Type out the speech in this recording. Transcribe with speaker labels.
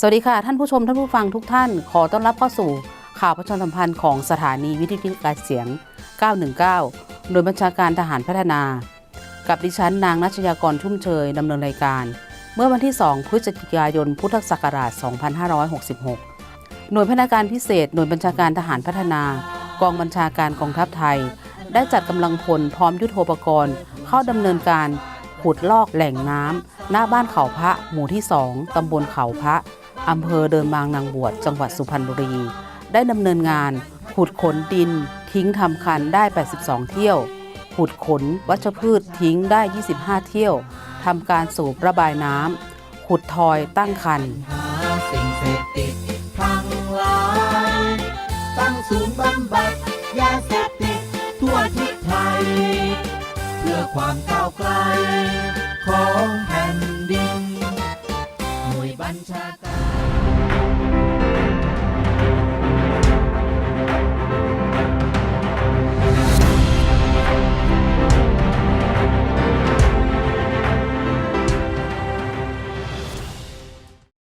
Speaker 1: สวัสดีค่ะ ท่านผู้ชมท่านผู้ฟังทุกท่าน ขอต้อนรับเข้าสู่ข่าวประชาสัมพันธ์ของสถานีวิทยุการเสียง 919 โดยบัญชาการทหารพัฒนา กับดิฉันนางนัชยากรชุ่มเชยดำเนินรายการ เมื่อวันที่ 2 พฤศจิกายน พุทธศักราช 2566 หน่วยพนักงานพิเศษ หน่วยบัญชาการทหารพัฒนา กองบัญชาการกองทัพไทย ได้จัดกำลังพลพร้อมยุทโธปกรณ์ เข้าดำเนินการ ขุดลอกแหล่งน้ำหน้าบ้านเขาพระ หมู่ที่2ตำบลเขาพระอำเภอเดินบางนางบวชจังหวัดสุพรรณบุรี ได้ดำเนินงาน ขุดขนดิน ทิ้งทำคันได้ 82 เที่ยว ขุดขนวัชพืชทิ้งได้ 25 เที่ยวทำการสูบระบายน้ำขุดทอยตั้งคัน
Speaker 2: สิ่งเสพติดทั้งหลายตั้งศูนย์บำบัดยาเสพติดทั่วทิศไทย อความก้าวไกล ของแผ่นดิน หน่วยบัญชาการ